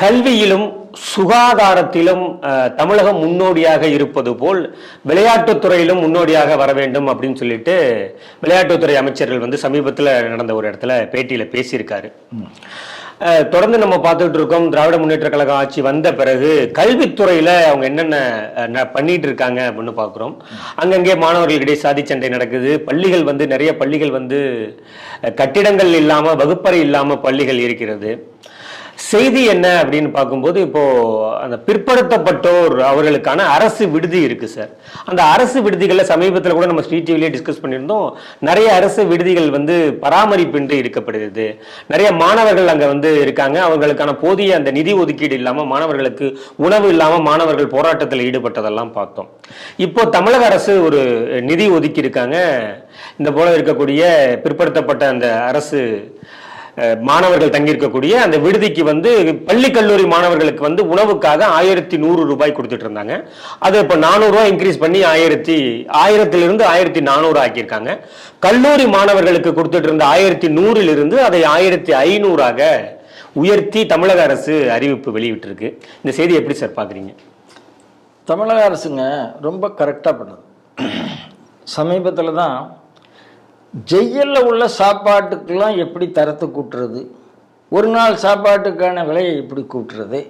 கல்வியிலும் சுகாதாரத்திலும் தமிழகம் முன்னோடியாக இருப்பது போல் விளையாட்டுத்துறையிலும் முன்னோடியாக வர வேண்டும் அப்படின்னு சொல்லிட்டு விளையாட்டுத்துறை அமைச்சர்கள் வந்து சமீபத்தில் நடந்த ஒரு இடத்துல பேட்டியில் பேசியிருக்காரு. தொடர்ந்து நம்ம பார்த்துட்டு இருக்கோம் திராவிட முன்னேற்ற கழகம் ஆட்சி வந்த பிறகு கல்வித்துறையில அவங்க என்னென்ன பண்ணிட்டு இருக்காங்க அப்படின்னு பார்க்குறோம். அங்கங்கே மாணவர்களிடையே சாதி சண்டை நடக்குது. பள்ளிகள் வந்து நிறைய பள்ளிகள் வந்து கட்டிடங்கள் இல்லாம வகுப்பறை இல்லாம பள்ளிகள் இருக்கிறது. செய்தி என்ன அப்படின்னு பார்க்கும்போது இப்போ அந்த பிற்படுத்தப்பட்டோர் அவர்களுக்கான அரசு விடுதி இருக்கு சார் அந்த அரசு விடுதிகளில் சமீபத்தில் கூட நம்ம ஸ்ரீ டிவிலே டிஸ்கஸ் பண்ணியிருந்தோம். நிறைய அரசு விடுதிகள் வந்து பராமரிப்பின்றி இருக்கப்படுகிறது நிறைய மாணவர்கள் அங்கே வந்து இருக்காங்க. அவர்களுக்கான போதிய அந்த நிதி ஒதுக்கீடு இல்லாமல் மாணவர்களுக்கு உணவு இல்லாமல் மாணவர்கள் போராட்டத்தில் ஈடுபட்டதெல்லாம் பார்த்தோம். இப்போ தமிழக அரசு ஒரு நிதி ஒதுக்கி இருக்காங்க. இந்த போல இருக்கக்கூடிய பிற்படுத்தப்பட்ட அந்த அரசு மாணவர்கள் தங்கியிருக்கக்கூடிய அந்த விடுதிக்கு வந்து பள்ளி கல்லூரி மாணவர்களுக்கு வந்து உணவுக்காக ஆயிரத்தி நூறு ரூபாய் கொடுத்துட்டு இருந்தாங்க. அது இப்போ நானூறுரூவா இன்க்ரீஸ் பண்ணி ஆயிரத்தி ஆயிரத்திலிருந்து ஆயிரத்தி நானூறு ஆக்கியிருக்காங்க. கல்லூரி மாணவர்களுக்கு கொடுத்துட்டு இருந்த ஆயிரத்தி நூறிலிருந்து அதை ஆயிரத்தி ஐநூறாக உயர்த்தி தமிழக அரசு அறிவிப்பு வெளியிட்டிருக்கு. இந்த செய்தி எப்படி சார் பார்க்குறீங்க தமிழக அரசுங்க ரொம்ப கரெக்டாக பண்ணுது. சமீபத்தில் தான் ஜெயிலில் உள்ள சாப்பாட்டுக்கெல்லாம் எப்படி தரத்தை கூட்டுறது? ஒரு நாள் சாப்பாட்டுக்கான விலையை எப்படி கூட்டுறது?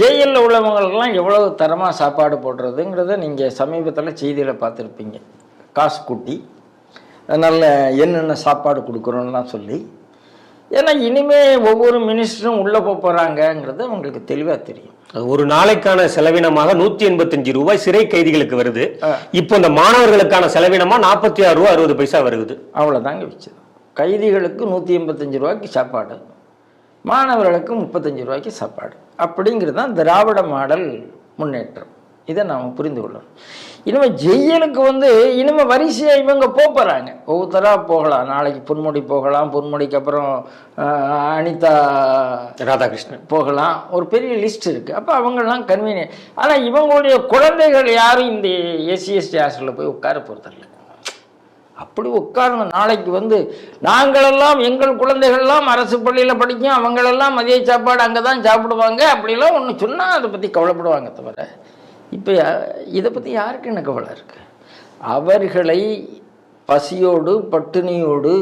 ஜெயிலில் உள்ளவங்களுக்கெல்லாம் எவ்வளவு தரமாக சாப்பாடு போடுறதுங்கிறத நீங்கள் சமீபத்தில் செய்தியில் பார்த்துருப்பீங்க. காசு கூட்டி நல்ல என்னென்ன சாப்பாடு கொடுக்குறோன்னெலாம் சொல்லி ஏன்னா இனிமே ஒவ்வொரு மினிஸ்டரும் உள்ளே போக போகிறாங்கங்கிறது அவங்களுக்கு தெளிவாக தெரியும். ஒரு நாளைக்கான செலவினமாக நூத்தி எண்பத்தஞ்சு ரூபாய் சிறை கைதிகளுக்கு வருது. இப்போ இந்த மாணவர்களுக்கான செலவினமா நாற்பத்தி ஆறு ரூபா அறுபது பைசா வருது அவ்வளோதாங்க வச்சது கைதிகளுக்கு நூற்றி எண்பத்தஞ்சு ரூபாய்க்கு சாப்பாடு. மாணவர்களுக்கு முப்பத்தஞ்சு ரூபாய்க்கு சாப்பாடு. அப்படிங்கிறது தான் திராவிட மாடல் முன்னேற்றம். இதை நாம் புரிந்து கொள்ளணும். இனிமேல் ஜெயிலுக்கு வந்து இனிமேல் வரிசையாக இவங்க போக போகிறாங்க ஒவ்வொருத்தராக போகலாம். நாளைக்கு பொன்முடி போகலாம். பொன்முடிக்கு அப்புறம் அனிதா ராதாகிருஷ்ணன். போகலாம். ஒரு பெரிய லிஸ்ட் இருக்குது அப்போ அவங்கெல்லாம் கன்வீனியன்ட் ஆனால் இவங்களுடைய குழந்தைகள் யாரும் இந்த எஸ்சிஎஸ்டி ஹாஸ்டலில் போய் உட்கார போகிறதில்ல அப்படி உட்காரணும் நாளைக்கு வந்து நாங்களெல்லாம் எங்கள் குழந்தைகள்லாம் அரசு பள்ளியில் படிக்கும். அவங்களெல்லாம் மதிய சாப்பாடு அங்கே தான் சாப்பிடுவாங்க. அப்படிலாம் ஒன்று சொன்னால் அதை பற்றி கவலைப்படுவாங்க தவிர இப்போ இதை பற்றி யாருக்கு என்ன கவலை இருக்குது அவர்களை பசியோடு பட்டினியோடு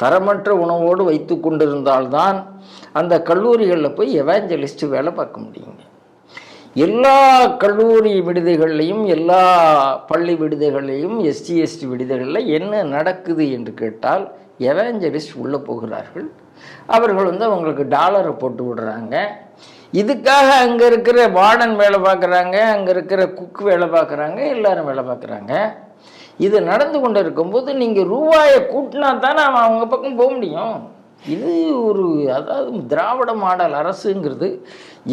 தரமற்ற உணவோடு வைத்து கொண்டிருந்தால்தான் அந்த கல்லூரிகளில் போய் எவாஞ்சலிஸ்ட் வேலை பார்க்க முடியுங்க. எல்லா கல்லூரி விடுதிகள்லையும் எல்லா பள்ளி விடுதிகள்லையும் எஸ்டி எஸ்டி விடுதிகளில் என்ன நடக்குது என்று கேட்டால் எவாஞ்சலிஸ்ட் உள்ளே போகிறார்கள். அவர்கள் வந்து அவங்களுக்கு டாலரை போட்டு விடுறாங்க. இதுக்காக அங்கே இருக்கிற வார்டன் வேலை பார்க்குறாங்க அங்கே இருக்கிற குக் வேலை பார்க்குறாங்க எல்லாரும் வேலை பார்க்குறாங்க. இது நடந்து கொண்டு இருக்கும்போது நீங்கள் ரூபாயை கூட்டினா தானே அவன் அவங்க பக்கம் போக முடியும். இது ஒரு அதாவது திராவிட மாடல் அரசுங்கிறது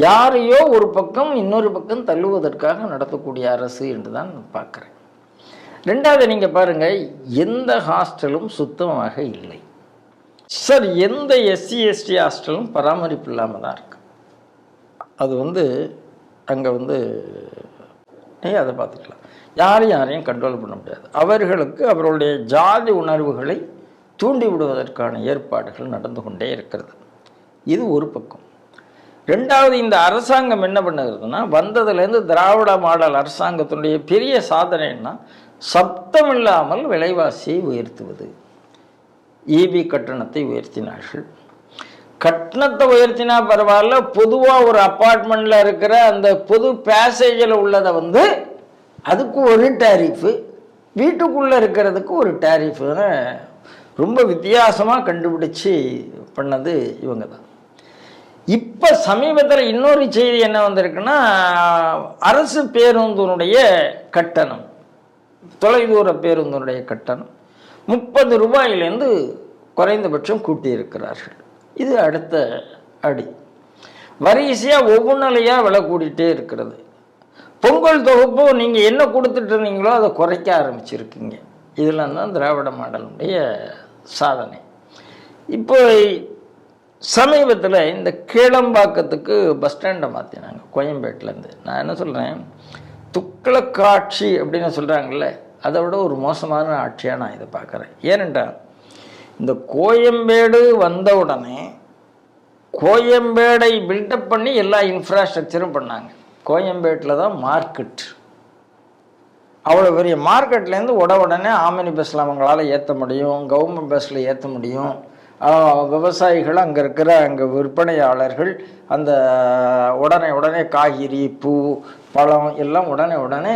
யாரையோ ஒரு பக்கம் இன்னொரு பக்கம் தள்ளுவதற்காக நடத்தக்கூடிய அரசு என்று தான் நான் பார்க்குறேன். ரெண்டாவது நீங்கள் பாருங்கள் எந்த ஹாஸ்டலும் சுத்தமாக இல்லை. சார் எந்த எஸ்சி எஸ்டி ஹாஸ்டலும் பராமரிப்பு இல்லாமல் தான் இருக்குது அது வந்து அங்கே வந்து நீ அதை பார்த்துக்கலாம். யாரையும் யாரையும் கண்ட்ரோல் பண்ண முடியாது. அவர்களுக்கு அவர்களுடைய ஜாதி உணர்வுகளை தூண்டி விடுவதற்கான ஏற்பாடுகள் நடந்து கொண்டே இருக்கிறது. இது ஒரு பக்கம். ரெண்டாவது இந்த அரசாங்கம் என்ன பண்ணுகிறதுனா வந்ததுலேருந்து திராவிட மாடல் அரசாங்கத்தினுடைய பெரிய சாதனைன்னா சப்தம் இல்லாமல் விலைவாசியை உயர்த்துவது. ஈபி கட்டணத்தை உயர்த்தினார்கள். கட்டணத்தை உயர்த்தினா பரவாயில்ல பொதுவாக ஒரு அப்பார்ட்மெண்ட்டில் இருக்கிற அந்த பொது பேசேஜில் உள்ளதை வந்து அதுக்கு ஒரு டேரிஃபு வீட்டுக்குள்ளே இருக்கிறதுக்கு ஒரு டேரிஃபுன்னு ரொம்ப வித்தியாசமாக கண்டுபிடிச்சி பண்ணது இவங்க தான் இப்போ சமீபத்தில் இன்னொரு செய்தி என்ன வந்திருக்குன்னா அரசு பேருந்தினுடைய கட்டணம் தொலைதூர பேருந்தினுடைய கட்டணம் முப்பது ரூபாயிலேருந்து குறைந்தபட்சம் கூட்டியிருக்கிறார்கள். இது அடுத்த அடி. வரிசையாக ஒவ்வொன்றிலையாக விலை கூடிட்டே இருக்கிறது. பொங்கல் தொகுப்பு நீங்கள் என்ன கொடுத்துட்டு இருந்தீங்களோ அதை குறைக்க ஆரம்பிச்சிருக்கீங்க. இதெல்லாம் தான் திராவிட மாடலுடைய சாதனை. இப்போ சமீபத்தில் இந்த கீழம்பாக்கத்துக்கு பஸ் ஸ்டாண்டை மாற்றினாங்க கோயம்பேட்டிலேருந்து. நான் என்ன சொல்கிறேன் துக்ளக் காட்சி அப்படின்னு சொல்கிறாங்கல்ல அதை விட ஒரு மோசமான ஆட்சியாக நான் இதை பார்க்குறேன். ஏனென்றால் இந்த கோயம்பேடு வந்தவுடனே கோயம்பேடை பில்டப் பண்ணி எல்லா இன்ஃப்ராஸ்ட்ரக்சரும் பண்ணாங்க. கோயம்பேட்டில் தான் மார்க்கெட் அவ்வளோ பெரிய மார்க்கெட்லேருந்து உட உடனே ஆமினி பஸ்ஸில் அவங்களால ஏற்ற முடியும் கவர்மெண்ட் பஸ்ஸில் ஏற்ற முடியும். விவசாயிகள் அங்கே இருக்கிற அங்கே விற்பனையாளர்கள் அந்த உடனே உடனே காய்கறி பூ பழம் எல்லாம் உடனே உடனே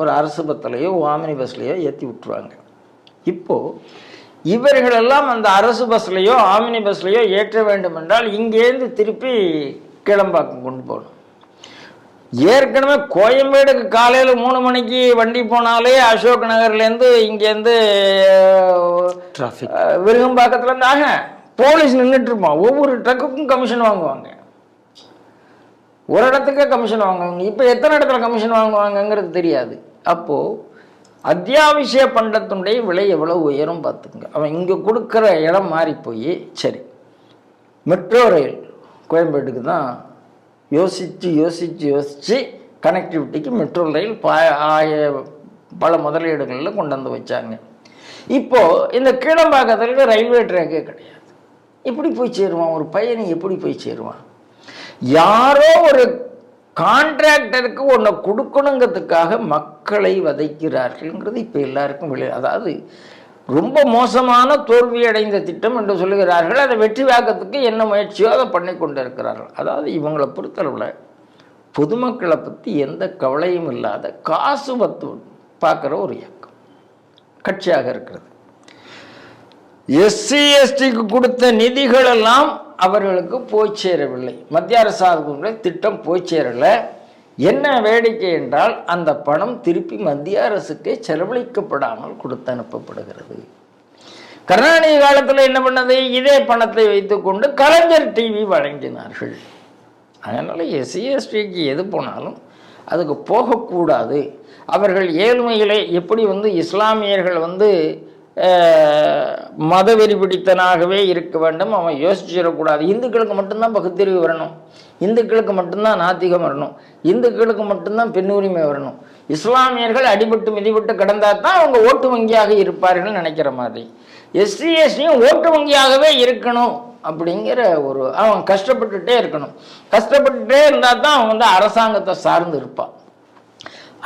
ஒரு அரசு பத்திலையோ ஆமினி பஸ்லையோ ஏற்றி விட்டுருவாங்க. இப்போது இவர்களெல்லாம் அந்த அரசு பஸ்லையோ ஆமினி பஸ்லையோ ஏற்ற வேண்டும் என்றால் இங்கேருந்து திருப்பி கிளம்பாக்கம் கொண்டு போகணும். ஏற்கனவே கோயம்பேடுக்கு காலையில் மூணு மணிக்கு வண்டி போனாலே அசோக் நகர்லேருந்து இங்கேருந்து விருகம்பாக்கத்துல இருந்து ஆக போலீஸ் நின்றுட்டு இருப்பான் ஒவ்வொரு ட்ரக்குக்கும் கமிஷன் வாங்குவாங்க. ஒரு இடத்துக்கே கமிஷன் வாங்குவாங்க. இப்போ எத்தனை இடத்துல கமிஷன் வாங்குவாங்கங்கிறது தெரியாது. அப்போது அத்தியாவசிய பண்டத்தினுடைய விலை எவ்வளோ உயரும் பார்த்துக்கோங்க. அவன் இங்கே கொடுக்குற இடம் மாறி போய் சரி. மெட்ரோ ரயில் கோயம்பேட்டுக்கு தான் யோசித்து யோசித்து யோசித்து கனெக்டிவிட்டிக்கு மெட்ரோ ரயில் பா ஆய- பல முதலீடுகளில் கொண்டு வந்து வச்சாங்க. இப்போது இந்த கீழம்பாக்கத்தில் ரயில்வே ட்ராக்கே கிடையாது. எப்படி போய் சேருவான் ஒரு பையனை எப்படி போய் சேருவான்? யாரோ ஒரு கான்ட்ராக்டருக்கு ஒன்றை கொடுக்கணுங்கிறதுக்காக மக்களை வதைக்கிறார்கள்ங்கிறது இப்போ எல்லாருக்கும் வெளியே அதாவது ரொம்ப மோசமான தோல்வி அடைந்த திட்டம் என்று சொல்லுகிறார்கள். அதை வெற்றி வாக்கத்துக்கு என்ன முயற்சியோ அதை பண்ணி கொண்டு இருக்கிறார்கள் அதாவது இவங்களை பொறுத்தளவில் பொதுமக்களை பற்றி எந்த கவலையும் இல்லாத காசு பத்து பார்க்குற ஒரு இயக்கம். கட்சியாக இருக்கிறது. எஸ்சி எஸ்டிக்கு கொடுத்த நிதிகள் எல்லாம் அவர்களுக்கு போய் சேரவில்லை. மத்திய அரசாங்கங்களுடைய திட்டம் போய் சேரலை. என்ன வேடிக்கை என்றால் அந்த பணம் திருப்பி மத்திய அரசுக்கே செலவழிக்கப்படாமல் கொடுத்து அனுப்பப்படுகிறது. கருணாநிதி காலத்தில் என்ன பண்ணது? இதே பணத்தை வைத்துக்கொண்டு கலைஞர் டிவி வழங்கினார்கள். அதனால் எஸ்சிஎஸ்டிக்கு எது போனாலும் அதுக்கு போகக்கூடாது. அவர்கள் ஏழ்மையிலே எப்படி வந்து இஸ்லாமியர்கள் வந்து மதவெறி பிடித்தனாகவே இருக்க வேண்டும். அவன் யோசிச்சிடக்கூடாது இந்துக்களுக்கு மட்டும்தான் பகுத்தறிவு வரணும். இந்துக்களுக்கு மட்டும்தான் நாத்திகம் வரணும். இந்துக்களுக்கு மட்டும்தான் பெண் உரிமை வரணும். இஸ்லாமியர்கள் அடிபட்டு மிதிபட்டு கடந்தால் தான் அவங்க ஓட்டு வங்கியாக இருப்பார்கள் நினைக்கிற மாதிரி. எஸ்சி எஸ்டியும் ஓட்டு வங்கியாகவே இருக்கணும் அப்படிங்கிற ஒரு அவன் கஷ்டப்பட்டுட்டே இருக்கணும். கஷ்டப்பட்டுட்டே இருந்தால் தான் அவன் வந்து அரசாங்கத்தை சார்ந்து இருப்பான்.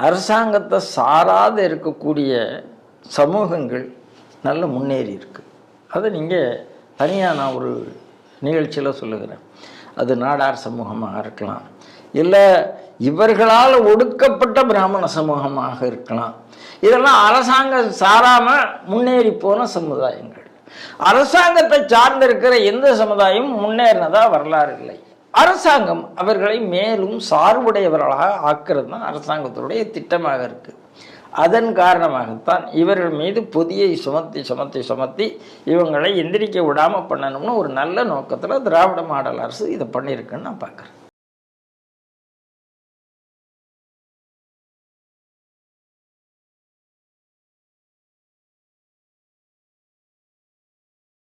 அரசாங்கத்தை சாராத இருக்கக்கூடிய சமூகங்கள் நல்ல முன்னேறி இருக்குது அதை நீங்கள் தனியாக நான் ஒரு நிகழ்ச்சியில் சொல்லுகிறேன். அது நாடார் சமூகமாக இருக்கலாம். இல்லை இவர்களால் ஒடுக்கப்பட்ட பிராமண சமூகமாக இருக்கலாம். இதெல்லாம் அரசாங்கம் சாராமல் முன்னேறி போன சமுதாயங்கள். அரசாங்கத்தை சார்ந்திருக்கிற எந்த சமுதாயமும் முன்னேறினதா வரலாறு இல்லை. அரசாங்கம் அவர்களை மேலும் சார்புடையவர்களாக ஆக்கிறது தான் அரசாங்கத்தினுடைய திட்டமாக இருக்குது அதன் காரணமாகத்தான் இவர்கள் மீது புதியை சுமத்தி சுமத்தி சுமத்தி இவங்களை எந்திரிக்க விடாமல் பண்ணணும்னு ஒரு நல்ல நோக்கத்தில் திராவிட மாடல் அரசு இதை பண்ணியிருக்குன்னு நான் பார்க்குறேன்.